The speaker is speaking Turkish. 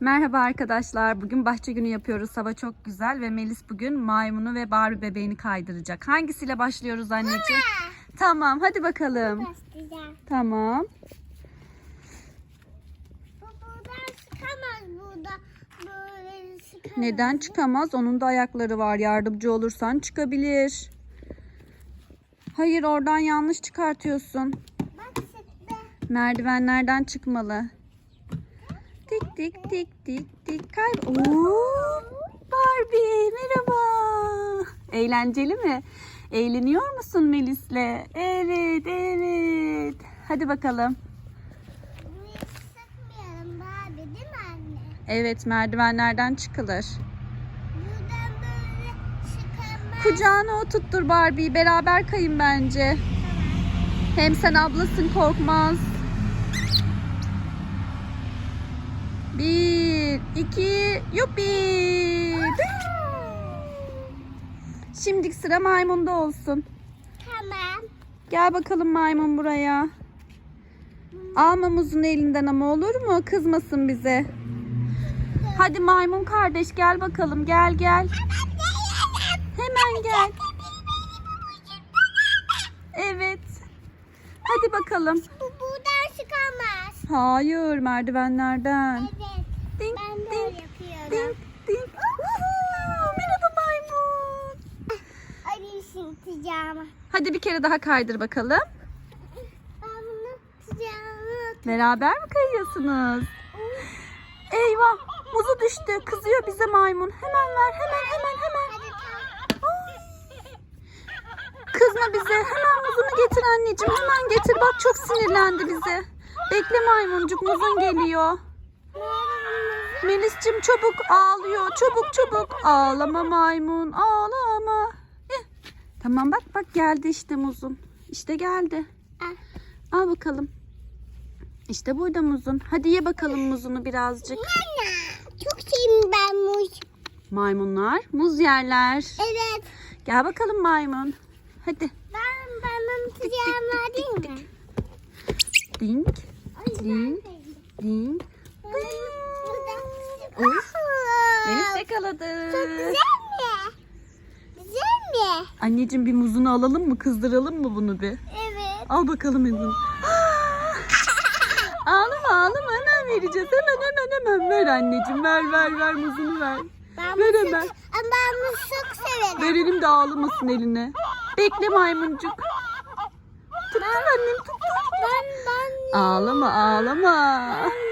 Merhaba arkadaşlar. Bugün bahçe günü yapıyoruz. Hava çok güzel ve Melis bugün maymunu ve Barbie bebeğini kaydıracak. Hangisiyle başlıyoruz anneciğim? Tamam, hadi bakalım. Başlayacağım. Tamam. Bu buradan sıkamaz burada. Böyle sıkamaz. Neden çıkamaz? Onun da ayakları var. Yardımcı olursan çıkabilir. Hayır, oradan yanlış çıkartıyorsun. Bak. Merdivenlerden çıkmalı. Tik tik tik tik tik kay. Oo, Barbie merhaba. Eğlenceli mi? Eğleniyor musun Melis'le? Evet evet. Hadi bakalım. Sıkmayalım abi değil mi anne? Evet merdivenlerden çıkılır. Buradan böyle çıkamaz. Kucağına oturttur Barbie'yi beraber kayın bence. Hem sen ablasın korkmaz. Bir, iki, yuppi. Şimdi sıra maymunda olsun. Tamam. Gel bakalım maymun buraya. Alma muzun elinden ama olur mu? Kızmasın bize. Hadi maymun kardeş gel bakalım. Gel gel. Hemen gel. Hadi bakalım. Bu buradan çıkamaz. Hayır merdivenlerden. Evet. Ding Ben ding böyle ding yapıyorum. ding. Woohoo! Merhaba maymun. Ay sıkacağım. Hadi bir kere daha kaydır bakalım. Ben bunu sıcağını Beraber mi kayıyorsunuz? Eyvah muzu düştü. Kızıyor bize maymun. Hemen ver hemen hemen hemen. Hadi. Ay. Kızma bize. Hemen getir anneciğim. Hemen getir. Bak çok sinirlendi bize. Bekle maymuncuk muzun geliyor. Melis'cim çabuk ağlıyor. Çabuk çabuk. Ağlama maymun. Ağlama. Eh. Tamam bak bak geldi işte muzun. İşte geldi. Al. Al bakalım. İşte burada muzun. Hadi ye bakalım muzunu birazcık. Anne. Çok sevim ben muz. Maymunlar muz yerler. Evet. Gel bakalım maymun. Hadi. Sıcağını vereyim mi? Ding, ding, ding. Of. Melis yakaladı. Güzel mi? Güzel mi? Anneciğim bir muzunu alalım mı? Kızdıralım mı bunu bir? Evet. Al bakalım muzunu. ağlama ağlama hemen vereceğiz. Hemen hemen hemen ver anneciğim. Ver ver ver muzunu ver. Ben Ver hemen. çok, ben bunu çok severim. Verelim de ağlamasın eline. Bekle maymuncuk. Tuttun annem tuttun. Ben ben Ağlama ağlama.